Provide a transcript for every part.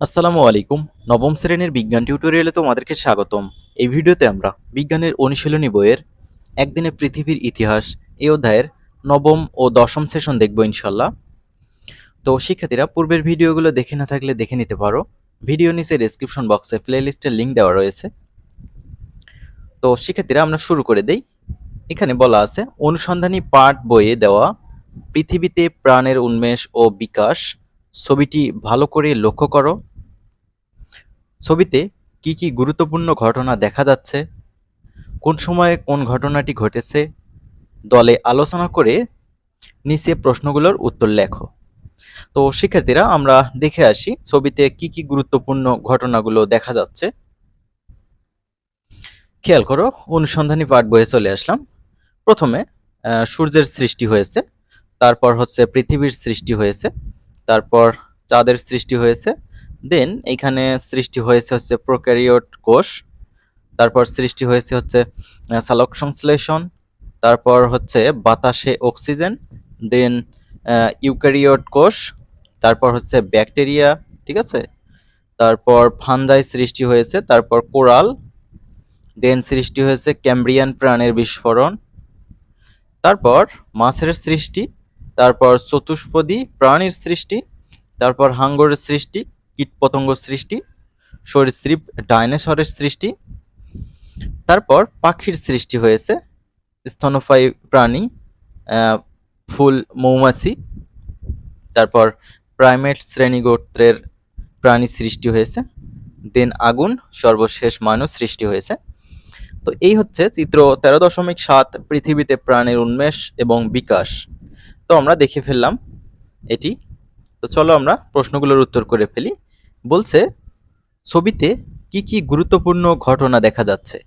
আসসালামু আলাইকুম। নবম শ্রেণির বিজ্ঞান টিউটোরিয়ালে তোমাদেরকে স্বাগতম। এই ভিডিওতে আমরা বিজ্ঞানের অনুশীলনী বইয়ের একদিনে পৃথিবীর ইতিহাস এই অধ্যায়ের নবম ও দশম সেশন দেখব ইনশাল্লাহ তো শিক্ষার্থীরা, পূর্বের ভিডিওগুলো দেখে না থাকলে দেখে নিতে পারো। ভিডিও নিচে ডেসক্রিপশন বক্সে প্লেলিস্টের লিঙ্ক দেওয়া রয়েছে। তো শিক্ষার্থীরা, আমরা শুরু করে দেই। এখানে বলা আছে, অনুসন্ধানী পাঠ বইয়ে দেওয়া পৃথিবীতে প্রাণের উন্মেষ ও বিকাশ ছবিটি ভালো করে লক্ষ্য করো। ছবিতে কি কি গুরুত্বপূর্ণ ঘটনা দেখা যাচ্ছে, কোন সময়ে কোন ঘটনাটি ঘটেছে, দলে আলোচনা করে নিচে প্রশ্নগুলোর উত্তর লেখো। তো শিক্ষার্থীরা, আমরা দেখে আসি ছবিতে কি কি গুরুত্বপূর্ণ ঘটনাগুলো দেখা যাচ্ছে। খেয়াল করো, অনুসন্ধানী পাঠ বয়ে চলে আসলাম। প্রথমে সূর্যের সৃষ্টি হয়েছে, তারপর হচ্ছে পৃথিবীর সৃষ্টি হয়েছে। তারপর চাঁদের সৃষ্টি হয়েছে। দেন এখানে সৃষ্টি হয়েছে হচ্ছে প্রোক্যারিওট কোষ, তারপর সৃষ্টি হয়েছে হচ্ছে সালোক সংশ্লেষণ, তারপর হচ্ছে বাতাসে অক্সিজেন দেন ইউক্যারিওট কোষ, তারপর হচ্ছে ব্যাকটেরিয়া, ঠিক আছে? তারপর ফানজাই সৃষ্টি হয়েছে, তারপর কোরাল দেন সৃষ্টি হয়েছে ক্যাম্ব্রিয়ান প্রাণের বিস্ফোরণ, তারপর মাছের সৃষ্টি তারপর চতুষ্পদী, প্রাণীর সৃষ্টি, তারপর হাঙ্গরের সৃষ্টি, কীটপতঙ্গ সৃষ্টি, সরীসৃপ, ডাইনোসরের সৃষ্টি, তারপর পাখির সৃষ্টি হয়েছে, স্তন্যপায়ী প্রাণী ফুল, মৌমাছি, তারপর প্রাইমেট শ্রেণীগোত্রের প্রাণী সৃষ্টি হয়েছে, দেন আগুন, সর্বশেষ মানুষ সৃষ্টি হয়েছে। তো এই হচ্ছে চিত্র তেরো দশমিক সাত, পৃথিবীতে প্রাণের উন্মেষ এবং বিকাশ। তো আমরা দেখে ফেললাম এটি। তো চলো আমরা প্রশ্নগুলোর উত্তর করে ফেলি। বলছে, ছবিতে কি কি গুরুত্বপূর্ণ ঘটনা দেখা যাচ্ছে?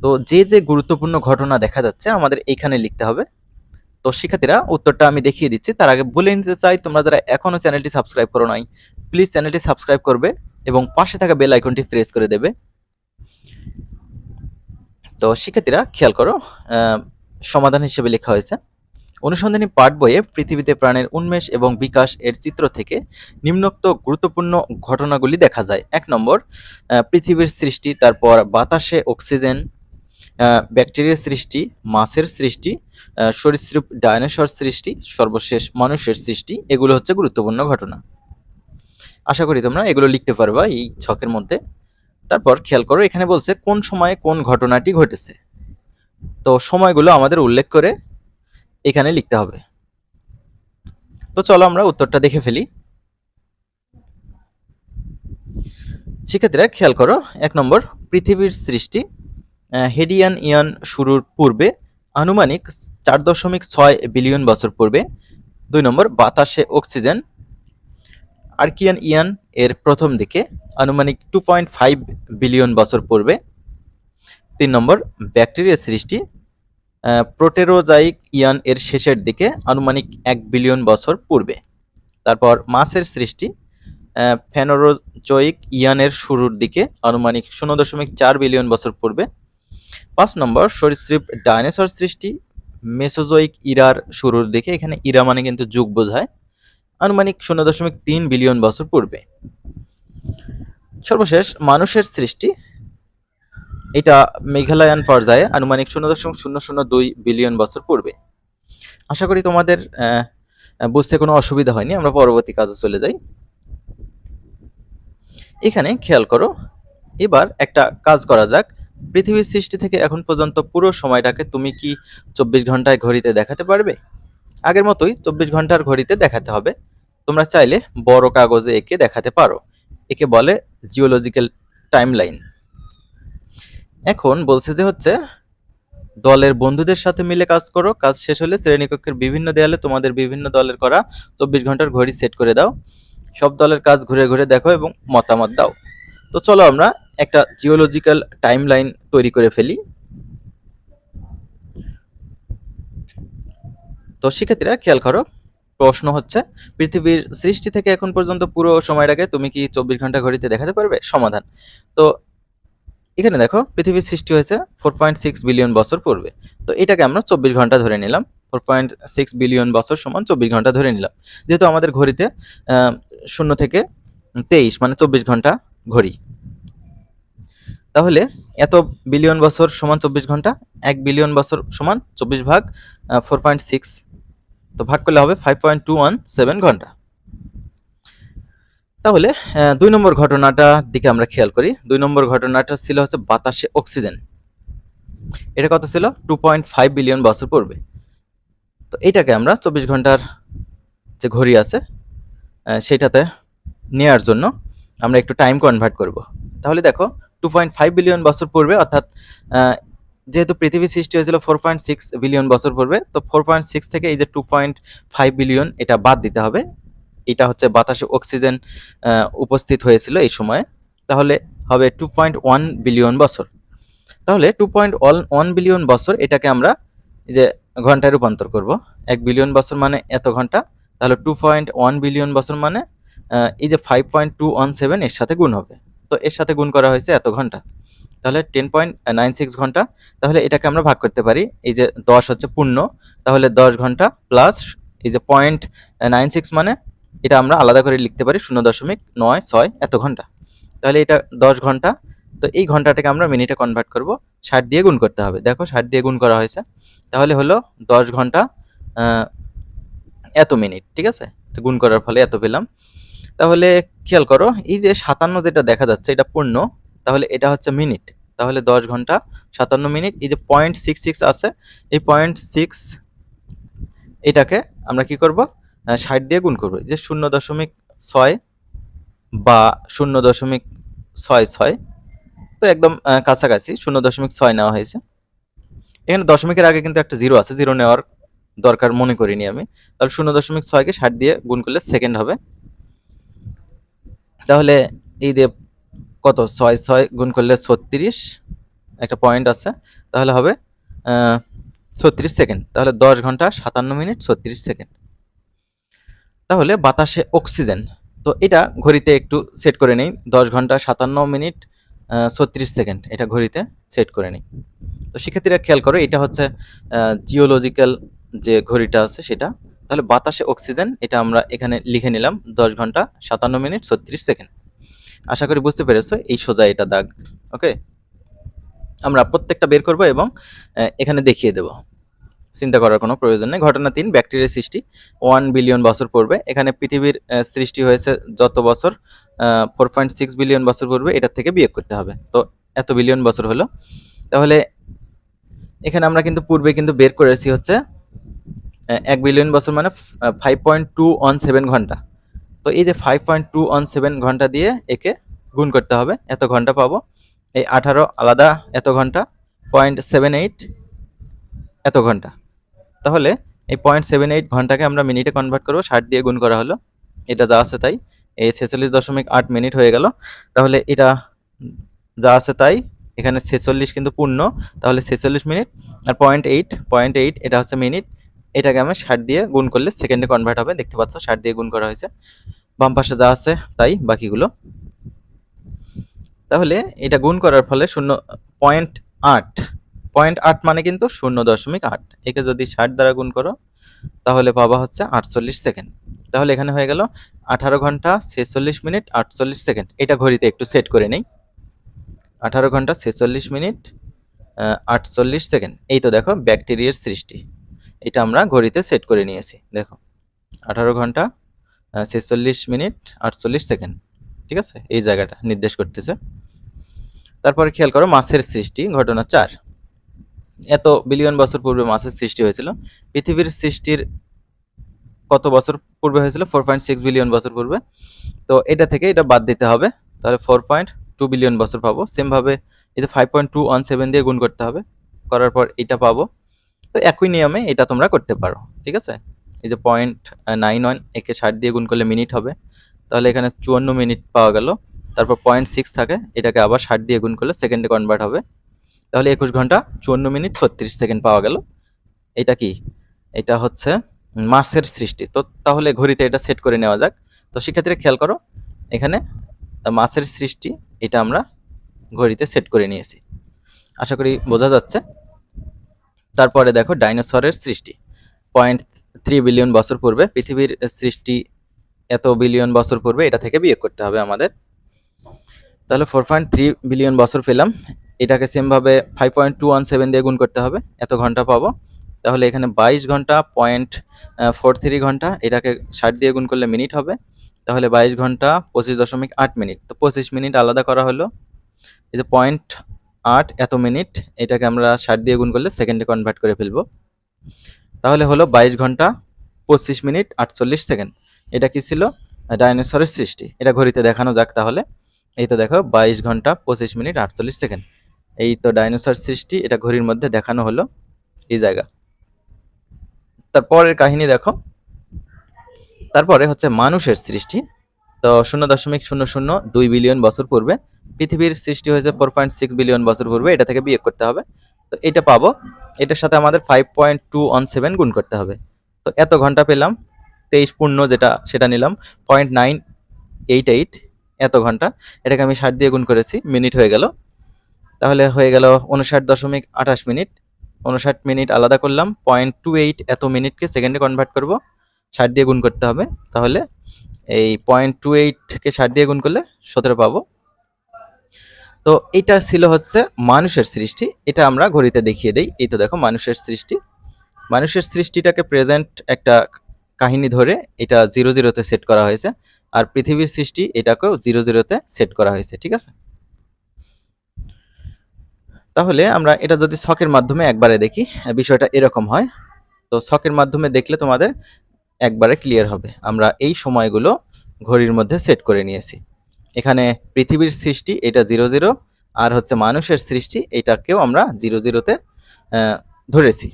তো যে যে গুরুত্বপূর্ণ ঘটনা দেখা যাচ্ছে আমাদের এখানে লিখতে হবে। তো শিক্ষার্থীরা, উত্তরটা আমি দেখিয়ে দিচ্ছি। তার আগে বলে নিতে চাই, তোমরা যারা এখনও চ্যানেলটি সাবস্ক্রাইব করো নাই, প্লিজ চ্যানেলটি সাবস্ক্রাইব করবে এবং পাশে থাকা বেল আইকনটি প্রেস করে দেবে। তো শিক্ষার্থীরা, খেয়াল করো সমাধান হিসেবে লেখা হয়েছে। অনুসন্ধানী পাঠ বইয়ে পৃথিবীতে প্রাণের উন্মেষ এবং বিকাশ এর চিত্র থেকে নিম্নোক্ত গুরুত্বপূর্ণ ঘটনাগুলি দেখা যায়। এক নম্বর পৃথিবীর সৃষ্টি, তারপর বাতাসে অক্সিজেন ব্যাকটেরিয়ার সৃষ্টি, মাছের সৃষ্টি সরীসৃপ ডাইনোসর সৃষ্টি, সর্বশেষ মানুষের সৃষ্টি, এগুলো হচ্ছে গুরুত্বপূর্ণ ঘটনা। আশা করি তোমরা এগুলো লিখতে পারবা এই ছকের মধ্যে। তারপর খেয়াল করো, এখানে বলছে কোন সময়ে কোন ঘটনাটি ঘটেছে। তো সময়গুলো আমাদের উল্লেখ করে এখানে লিখতে হবে। তো চলো আমরা উত্তরটা দেখে ফেলি। শিক্ষার্থীরা খেয়াল করো, এক নম্বর, পৃথিবীর সৃষ্টি হেডিয়ান ইয়ান শুরুর পূর্বে, আনুমানিক চার দশমিক ছয় বিলিয়ন বছর পূর্বে, দুই নম্বর, বাতাসে অক্সিজেন, আর্কিয়ান ইয়ান এর প্রথম দিকে, আনুমানিক টু পয়েন্ট ফাইভ বিলিয়ন বছর পূর্বে, তিন নম্বর ব্যাকটেরিয়া সৃষ্টি প্রোটেরোজাইক ইয়ান এর শেষের দিকে আনুমানিক এক বিলিয়ন বছর পূর্বে। তারপর মাছের সৃষ্টি ফেনোরোজোইক ইয়ানের শুরুর দিকে আনুমানিক শূন্য দশমিক চার বিলিয়ন বছর পূর্বে। পাঁচ নম্বর, সরীসৃপ ডাইনোসর সৃষ্টি, মেসোজোইক ইরার শুরুর দিকে, এখানে ইরা মানে কিন্তু যুগ বোঝায়, আনুমানিক শূন্য দশমিক তিন বিলিয়ন বছর পূর্বে। সর্বশেষ, মানুষের সৃষ্টি এটা মেঘালয়ান পর্যায়ে আনুমানিক শূন্য দশমিক শূন্য শূন্য দুই বিলিয়ন বছর পূর্বে। আশা করি তোমাদের বুঝতে কোনো অসুবিধা হয়নি, আমরা পরবর্তী কাজে চলে যাই। এখানে খেয়াল করো, এবার একটা কাজ করা যাক। পৃথিবীর সৃষ্টি থেকে এখন পর্যন্ত পুরো সময়টাকে তুমি কি চব্বিশ ঘন্টায় ঘড়িতে দেখাতে পারবে? আগের মতোই চব্বিশ ঘণ্টার ঘড়িতে দেখাতে হবে। তোমরা চাইলে বড় কাগজে একে দেখাতে পারো। একে বলে জিওলজিক্যাল টাইমলাইন এখন বলছে যে হচ্ছে, দলের বন্ধুদের সাথে মিলে কাজ করো, কাজ শেষ হলে শ্রেণীকক্ষের বিভিন্ন দেয়ালে তোমাদের বিভিন্ন দলের করা চব্বিশ ঘণ্টার ঘড়ি সেট করে দাও। সব দলের কাজ ঘুরে ঘুরে দেখো এবং মতামত দাও। তো চলো আমরা একটা জিওলজিক্যাল টাইম লাইন তৈরি করে ফেলি। তো শিক্ষার্থীরা, খেয়াল করো, প্রশ্ন হচ্ছে, পৃথিবীর সৃষ্টি থেকে এখন পর্যন্ত পুরো সময়টাকে তুমি কি চব্বিশ ঘণ্টা ঘড়িতে দেখাতে পারবে? সমাধান। তো এখানে দেখো, পৃথিবীর সৃষ্টি হয়েছে ফোর পয়েন্ট সিক্স বিলিয়ন বছর পূর্বে। তো এটাকে আমরা চব্বিশ ঘণ্টা ধরে নিলাম ফোর পয়েন্ট সিক্স বিলিয়ন বছর সমান চব্বিশ ঘণ্টা ধরে নিলাম। যেহেতু আমাদের ঘড়িতে শূন্য থেকে তেইশ মানে চব্বিশ ঘণ্টা ঘড়ি। তাহলে এত বিলিয়ন বছর সমান চব্বিশ ঘণ্টা, এক বিলিয়ন বছর সমান চব্বিশ ভাগ ফোর পয়েন্ট সিক্স তো ভাগ করলে হবে five point two one seven ঘণ্টা। তাহলে দুই নম্বর ঘটনাটার দিকে আমরা খেয়াল করি। দুই নম্বর ঘটনাটা ছিল হচ্ছে বাতাসে অক্সিজেন। এটা কত ছিল? টু পয়েন্ট ফাইভ বিলিয়ন বছর পূর্বে। তো এইটাকে আমরা চব্বিশ ঘণ্টার যে ঘড়ি আছে সেটাতে নেওয়ার জন্য আমরা একটু টাইম কনভার্ট করব। তাহলে দেখো টু পয়েন্ট ফাইভ বিলিয়ন বছর পূর্বে, অর্থাৎ যেহেতু পৃথিবী সৃষ্টি হয়েছিল ফোর পয়েন্ট সিক্স বিলিয়ন বছর পূর্বে, তো ফোর পয়েন্ট সিক্স থেকে এই যে টু পয়েন্ট ফাইভ বিলিয়ন এটা বাদ দিতে হবে। এটা হচ্ছে বাতাসে অক্সিজেন উপস্থিত হয়েছিল এই সময়ে। তাহলে হবে টু পয়েন্ট ওয়ান বিলিয়ন বছর। তাহলে টু পয়েন্ট ওয়ান বিলিয়ন বছর এটাকে আমরা যে ঘন্টায় রূপান্তর করব। এক বিলিয়ন বছর মানে এত ঘণ্টা। তাহলে টু পয়েন্ট ওয়ান বিলিয়ন বছর মানে এই যে five point two one seven এর সাথে গুণ হবে। তো এর সাথে গুণ করা হয়েছে এত ঘণ্টা। তাহলে টেন পয়েন্ট নাইন সিক্স ঘণ্টা। তাহলে এটাকে আমরা ভাগ করতে পারি। এই যে দশ হচ্ছে পূর্ণ। তাহলে দশ ঘণ্টা প্লাস এই যে পয়েন্ট নাইন সিক্স মানে এটা আমরা আলাদা করে লিখতে পারি শূন্য দশমিক নয় ছয় এত ঘণ্টা। তাহলে এটা দশ ঘণ্টা। তো এই ঘন্টাটাকে আমরা মিনিটে কনভার্ট করব। ষাট দিয়ে গুণ করতে হবে। দেখো ষাট দিয়ে গুণ করা হয়েছে। তাহলে হলো দশ ঘণ্টা এত মিনিট, ঠিক আছে? তো গুণ করার ফলে এত পেলাম। তাহলে খেয়াল করো, এই যে সাতান্ন যেটা দেখা যাচ্ছে এটা পূর্ণ, তাহলে এটা হচ্ছে মিনিট। তাহলে দশ ঘণ্টা, সাতান্ন মিনিট, এই যে পয়েন্ট সিক্স সিক্স আছে, এই পয়েন্ট সিক্স এটাকে আমরা কি করব? ষাট দিয়ে গুণ করব। যে শূন্য দশমিক ছয় বা শূন্য দশমিক ছয় ছয়, তো একদম কাছাকাছি শূন্য দশমিক ছয় নেওয়া হয়েছে। এখানে দশমিকের আগে কিন্তু একটা জিরো আছে, জিরো নেওয়ার দরকার মনে করিনি আমি। তাহলে শূন্য দশমিক ছয়কে ষাট দিয়ে গুণ করলে সেকেন্ড হবে। তাহলে এই যে কত? ছয় ছয় গুণ করলে ছত্রিশ, একটা পয়েন্ট আছে। তাহলে হবে ছত্রিশ সেকেন্ড। তাহলে দশ ঘণ্টা সাতান্ন মিনিট, ছত্রিশ সেকেন্ড। তাহলে বাতাসে অক্সিজেন। তো এটা ঘড়িতে একটু সেট করে নেই। দশ ঘণ্টা সাতান্ন মিনিট ছত্রিশ সেকেন্ড এটা ঘড়িতে সেট করে নিই। তো শিক্ষার্থীরা খেয়াল করো, এটা হচ্ছে জিওলজিক্যাল যে ঘড়িটা আছে সেটা, তাহলে বাতাসে অক্সিজেন এটা আমরা এখানে লিখে নিলাম, দশ ঘণ্টা সাতান্ন মিনিট, ছত্রিশ সেকেন্ড। আশা করি বুঝতে পেরেছ, এই সোজা এটা দাগ ওকে আমরা প্রত্যেকটা বের করব এবং এখানে দেখিয়ে দেব। চিন্তা করার কোনো প্রয়োজন নেই। ঘটনা তিন, ব্যাকটেরিয়ার সৃষ্টি। ওয়ান বিলিয়ন বছর পূর্বে, এখানে পৃথিবীর সৃষ্টি হয়েছে যত বছর ফোর পয়েন্ট সিক্স বিলিয়ন বছর পূর্বে, এটার থেকে বিয়োগ করতে হবে। তো এত বিলিয়ন বছর হলো। তাহলে এখানে আমরা কিন্তু পূর্বে কিন্তু বের করেছি হচ্ছে এক বিলিয়ন বছর মানে five point two one seven ঘণ্টা। তো এই যে five point two one seven ঘণ্টা দিয়ে একে গুণ করতে হবে, এত ঘণ্টা পাবো। এই আঠারো আলাদা এত ঘণ্টা পয়েন্ট সেভেন এইট এত ঘণ্টা। তাহলে এই পয়েন্ট সেভেন এইট ঘন্টাকে আমরা মিনিটে কনভার্ট করব, ষাট দিয়ে গুণ করা হলো। এটা যা আছে তাই। এই ছেচল্লিশ দশমিক আট মিনিট হয়ে গেল। তাহলে এটা যা আছে তাই, এখানে ছেচল্লিশ কিন্তু পূর্ণ, তাহলে ছেচল্লিশ মিনিট আর পয়েন্ট এইট পয়েন্ট এইট এটা হচ্ছে মিনিট এটাকে আমরা ষাট দিয়ে গুণ করলে সেকেন্ডে কনভার্ট হবে। দেখতে পাচ্ছ, ষাট দিয়ে গুণ করা হয়েছে। বাম পাশে যা আছে তাই, বাকিগুলো। তাহলে এটা গুণ করার ফলে শূন্য পয়েন্ট আট পয়েন্ট আট মানে কিন্তু শূন্য দশমিক আট। একে যদি ষাট দ্বারা গুণ করো, তাহলে পাবা হচ্ছে আটচল্লিশ সেকেন্ড। তাহলে এখানে হয়ে গেল আঠারো ঘণ্টা ছেচল্লিশ মিনিট আটচল্লিশ সেকেন্ড। এটা ঘড়িতে একটু সেট করে নেই। আঠারো ঘণ্টা ছেচল্লিশ মিনিট আটচল্লিশ সেকেন্ড। এই তো দেখো ব্যাকটেরিয়ার সৃষ্টি। এটা আমরা ঘড়িতে সেট করে নিয়েছি। দেখো আঠারো ঘণ্টা ছেচল্লিশ মিনিট আটচল্লিশ সেকেন্ড। ঠিক আছে? এই জায়গাটা নির্দেশ করতেছে। তারপরে খেয়াল করো মাছের সৃষ্টি, ঘটনা চার। এত বিলিয়ন বছর পূর্বে মাছের সৃষ্টি হয়েছিল। পৃথিবীর সৃষ্টির কত বছর পূর্বে হয়েছিল? ফোর পয়েন্ট সিক্স বিলিয়ন বছর পূর্বে। তো এটা থেকে এটা বাদ দিতে হবে। তাহলে ফোর পয়েন্ট টু বিলিয়ন বছর পাবো। সেমভাবে যে five point two one seven দিয়ে গুণ করতে হবে। করার পর এটা পাবো। তো একই নিয়মে এটা তোমরা করতে পারো। ঠিক আছে? এই যে পয়েন্ট নাইন ওয়ান একে ষাট দিয়ে গুণ করলে মিনিট হবে। তাহলে এখানে চুয়ান্ন মিনিট পাওয়া গেল। তারপর পয়েন্ট সিক্স থাকে। এটাকে আবার ষাট দিয়ে গুণ করলে সেকেন্ডে কনভার্ট হবে। তাহলে একুশ ঘণ্টা চুয়ান্ন মিনিট ছত্রিশ সেকেন্ড পাওয়া গেল। এটা কি? এটা হচ্ছে মাসের সৃষ্টি। তো তাহলে ঘড়িতে এটা সেট করে নেওয়া যাক। তো শিক্ষার্থীরা খেয়াল করো, এখানে মাসের সৃষ্টি, এটা আমরা ঘড়িতে সেট করে নিয়েছি। আশা করি বোঝা যাচ্ছে। তারপরে দেখো ডাইনোসরের সৃষ্টি। পয়েন্ট থ্রি বিলিয়ন বছর পূর্বে পৃথিবীর সৃষ্টি এত বিলিয়ন বছর পূর্বে এটা থেকে বিয়োগ করতে হবে আমাদের। তাহলে ফোর পয়েন্ট থ্রি বিলিয়ন বছর পেলাম। এটাকে সেমভাবে five point two one seven দিয়ে গুণ করতে হবে, এত ঘণ্টা পাবো। তাহলে এখানে বাইশ ঘণ্টা পয়েন্ট ফোর থ্রি ঘণ্টা, এটাকে ষাট দিয়ে গুণ করলে মিনিট হবে। তাহলে বাইশ ঘণ্টা পঁচিশ দশমিক আট মিনিট তো পঁচিশ মিনিট আলাদা করা হলো। এই যে পয়েন্ট আট, এত মিনিট এটাকে আমরা ষাট দিয়ে গুণ করলে সেকেন্ডে কনভার্ট করে ফেলব। তাহলে হলো বাইশ ঘণ্টা পঁচিশ মিনিট আটচল্লিশ সেকেন্ড এটা কি ছিল? ডাইনোসরের সৃষ্টি। এটা ঘড়িতে দেখানো যাক তাহলে। এই তো দেখো, বাইশ ঘণ্টা পঁচিশ মিনিট আটচল্লিশ সেকেন্ড এই তো ডাইনোসর সৃষ্টি, এটা ঘড়ির মধ্যে দেখানো হলো এই জায়গা। তারপরের কাহিনী দেখো। তারপরে হচ্ছে মানুষের সৃষ্টি। তো শূন্য দশমিক শূন্য শূন্য দুই বিলিয়ন বছর পূর্বে, পৃথিবীর সৃষ্টি হয়েছে ফোর পয়েন্ট সিক্স বিলিয়ন বছর পূর্বে, এটা থেকে বিয়োগ করতে হবে। তো এটা পাবো। এটার সাথে আমাদের five point two one seven গুণ করতে হবে। তো এত ঘণ্টা পেলাম, তেইশ পূর্ণ যেটা, সেটা নিলাম পয়েন্ট নাইন এইট এইট এত ঘণ্টা। এটাকে আমি ষাট দিয়ে গুণ করেছি, মিনিট হয়ে গেল। তাহলে হয়ে গেল উনষাট দশমিক আঠাশ মিনিট। উনষাট মিনিট আলাদা করলাম পয়েন্ট টু এইট এত মিনিটকে সেকেন্ডে কনভার্ট করব। ষাট দিয়ে গুণ করতে হবে, তাহলে এই পয়েন্ট টু এইটকে ষাট দিয়ে গুণ করলে সতেরো পাবো। তো এটা ছিল হচ্ছে মানুষের সৃষ্টি, এটা আমরা ঘড়িতে দেখিয়ে দেই। এই তো দেখো মানুষের সৃষ্টি। মানুষের সৃষ্টিটাকে প্রেজেন্ট একটা কাহিনী ধরে এটা জিরো জিরোতে সেট করা হয়েছে, আর পৃথিবীর সৃষ্টি এটাকেও জিরো জিরোতে সেট করা হয়েছে, ঠিক আছে? তাহলে আমরা এটা যদি ছকের মাধ্যমে একবারে দেখি বিষয়টা এরকম হয়। তো ছকের মাধ্যমে দেখলে তোমাদের একবারে ক্লিয়ার হবে। আমরা এই সময়গুলো ঘড়ির মধ্যে সেট করে নিয়েছি। এখানে পৃথিবীর সৃষ্টি এটা জিরো জিরো আর হচ্ছে মানুষের সৃষ্টি এটাকেও আমরা জিরো জিরোতে ধরেছি।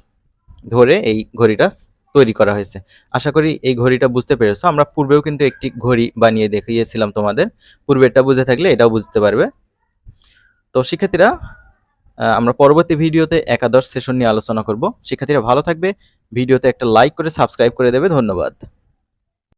ধরে এই ঘড়িটা তৈরি করা হয়েছে। আশা করি এই ঘড়িটা বুঝতে পেরেছ। আমরা পূর্বেও কিন্তু একটি ঘড়ি বানিয়ে দেখিয়েছিলাম তোমাদের। পূর্বেরটা বুঝে থাকলে এটাও বুঝতে পারবে। তো শিক্ষার্থীরা আমরা পরবর্তী ভিডিওতে একাদশ সেশন নিয়ে আলোচনা করব। শিক্ষার্থীরা ভালো থাকবে। ভিডিওতে একটা লাইক করে সাবস্ক্রাইব করে দেবে। ধন্যবাদ।